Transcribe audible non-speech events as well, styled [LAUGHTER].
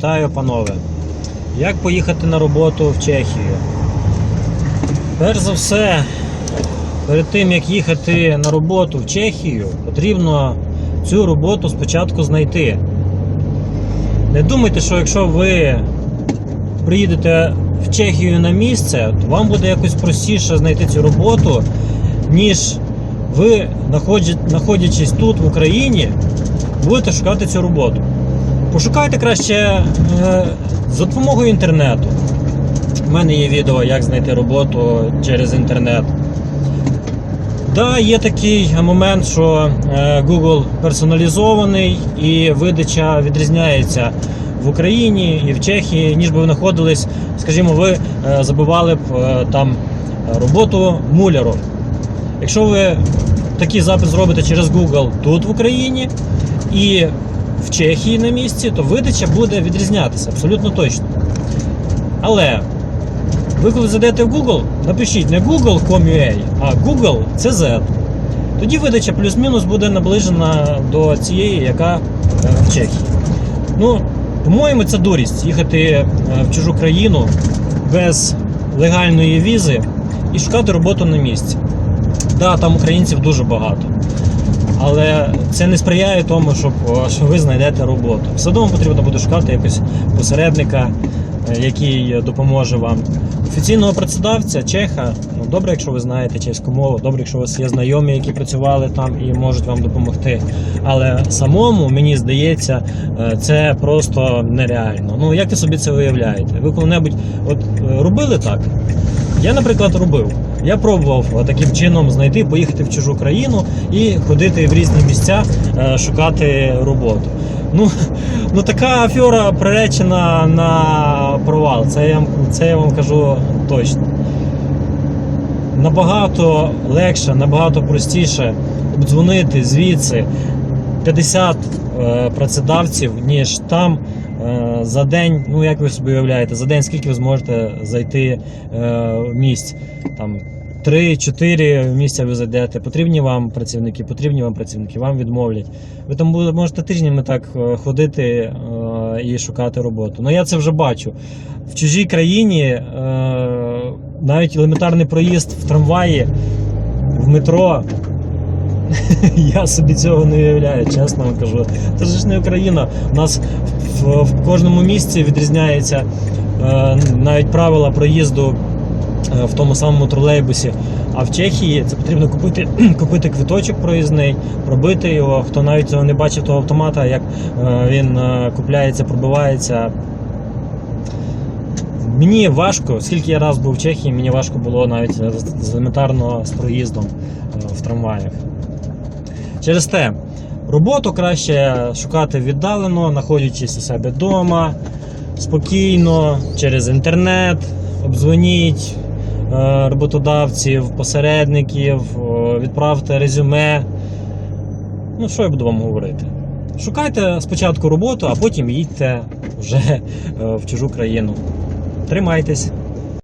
Вітаю, панове. Як поїхати на роботу в Чехію? Перш за все, перед тим як їхати на роботу в Чехію, потрібно цю роботу спочатку знайти. Не думайте, що якщо ви приїдете в Чехію на місце, то вам буде якось простіше знайти цю роботу, ніж ви, знаходячись тут в Україні, будете шукати цю роботу. Пошукайте краще е, за допомогою інтернету. У мене є відео, як знайти роботу через інтернет. Да, є такий момент, що е, Google персоналізований і видача відрізняється в Україні і в Чехії, ніж би ви знаходились, скажімо, ви е, забивали б там роботу муляром. Якщо ви такий запит зробите через Google тут в Україні і в Чехії на місці, то видача буде відрізнятися абсолютно точно. Але ви коли зайдете в Google, напишіть не Google.com.ua, а Google CZ. Тоді видача плюс-мінус буде наближена до цієї, яка е, в Чехії. Ну, по-моєму, це дурість їхати е, в чужу країну без легальної візи і шукати роботу на місці. Да, там українців дуже багато. Але це не сприяє тому, щоб, що ви знайдете роботу. Все одно потрібно буде шукати якогось посередника, е, який допоможе вам. Офіційного працедавця, чеха, ну добре, якщо ви знаєте чеську мову, добре, якщо у вас є знайомі, які працювали там і можуть вам допомогти. Але самому, мені здається, е, це просто нереально. Ну як ви собі це уявляєте? Ви коли-небудь от е, робили так? Я, наприклад, робив. Я пробував е, таким чином знайти, поїхати в чужу країну і ходити в різні місця, е, шукати роботу. Ну, [LAUGHS] ну така афера приречена на провал. Це я, це я вам кажу точно. Набагато легше, набагато простіше обдзвонити звідси 50 е, працедавців, ніж там за день. Ну як ви собі уявляєте, за день скільки ви зможете зайти е, в місць? Там 3-4 місця ви зайдете. Потрібні вам працівники, потрібні вам працівники, вам відмовлять. Ви там можете тижнями так е, ходити е, і шукати роботу. Ну я це вже бачу. В чужій країні е, навіть елементарний проїзд в трамваї, в метро. [LAUGHS] Я собі цього не уявляю, чесно вам кажу. Це ж не Україна. У нас в, в кожному місці відрізняється е, навіть правила проїзду е, в тому самому тролейбусі. А в Чехії це потрібно купити, [CLEARS THROAT] купити квиточок проїзний, пробити його. Хто навіть цього не бачив того автомата, як е, він е, купляється, пробивається. Мені важко, скільки я раз був в Чехії, мені важко було навіть з- елементарно з проїздом е, в трамваях. Через те, роботу краще шукати віддалено, знаходячись у себе вдома, спокійно, через інтернет, обдзвоніть е, роботодавців, посередників, е, відправте резюме. Ну, що я буду вам говорити? Шукайте спочатку роботу, а потім їдьте вже е, в чужу країну. Тримайтесь.